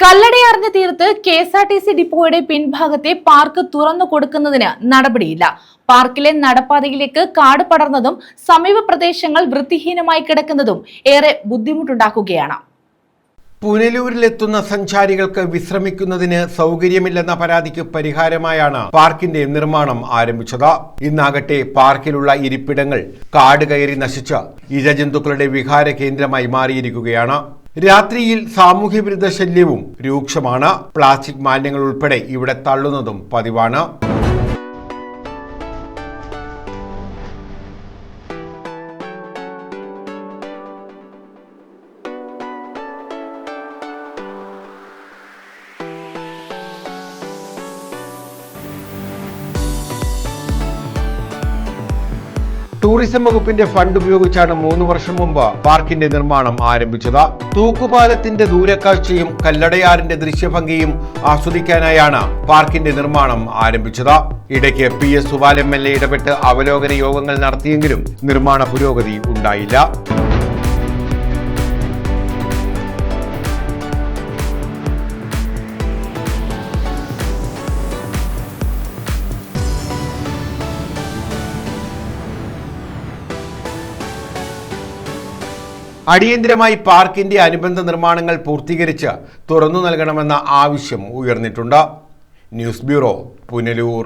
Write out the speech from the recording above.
കല്ലടയാറിന്റെ തീരത്ത് K S R T C ഡിപ്പോയുടെ പിൻഭാഗത്തെ park തുറന്നു കൊടുക്കുന്നതിന് നടപടിയില്ല. പാർക്കിലെ നടപ്പാതയിലേക്ക് കാട് പടർന്നതും സമീപ പ്രദേശങ്ങൾ വൃത്തിഹീനമായി കിടക്കുന്നതും ഏറെ ബുദ്ധിമുട്ടുണ്ടാക്കുകയാണ്. പുനലൂരിലെത്തുന്ന സഞ്ചാരികൾക്ക് വിശ്രമിക്കുന്നതിന് സൗകര്യമില്ലെന്ന പരാതിക്ക് പരിഹാരമായാണ് പാർക്കിന്റെ നിർമ്മാണം ആരംഭിച്ചത്. ഇന്നാകട്ടെ പാർക്കിലുള്ള ഇരിപ്പിടങ്ങൾ കാട് കയറി നശിച്ച് ഇഴജന്തുക്കളുടെ വിഹാര കേന്ദ്രമായി മാറിയിരിക്കുകയാണ്. രാത്രിയിൽ സാമൂഹ്യവിരുദ്ധ ശല്യവും രൂക്ഷമാണ്. പ്ലാസ്റ്റിക് മാലിന്യങ്ങൾ ഉൾപ്പെടെ ഇവിടെ തള്ളുന്നതും പതിവാണ്. ടൂറിസം വകുപ്പിന്റെ ഫണ്ട് ഉപയോഗിച്ചാണ് മൂന്ന് വർഷം മുമ്പ് പാർക്കിന്റെ നിർമ്മാണം ആരംഭിച്ചത്. തൂക്കുപാലത്തിന്റെ ദൂരക്കാഴ്ചയും കല്ലടയാറിന്റെ ദൃശ്യഭംഗിയും ആസ്വദിക്കാനായാണ് പാർക്കിന്റെ നിർമ്മാണം ആരംഭിച്ചത്. ഇടയ്ക്ക് P S Supal M L A ഇടപെട്ട് അവലോകന യോഗങ്ങൾ നടത്തിയെങ്കിലും നിർമ്മാണ പുരോഗതി ഉണ്ടായില്ല. അടിയന്തിരമായി പാർക്കിന്റെ അനുബന്ധ നിർമ്മാണങ്ങൾ പൂർത്തീകരിച്ച് തുറന്നു നൽകണമെന്ന ആവശ്യം ഉയർന്നിട്ടുണ്ട്. News bureau Punalur.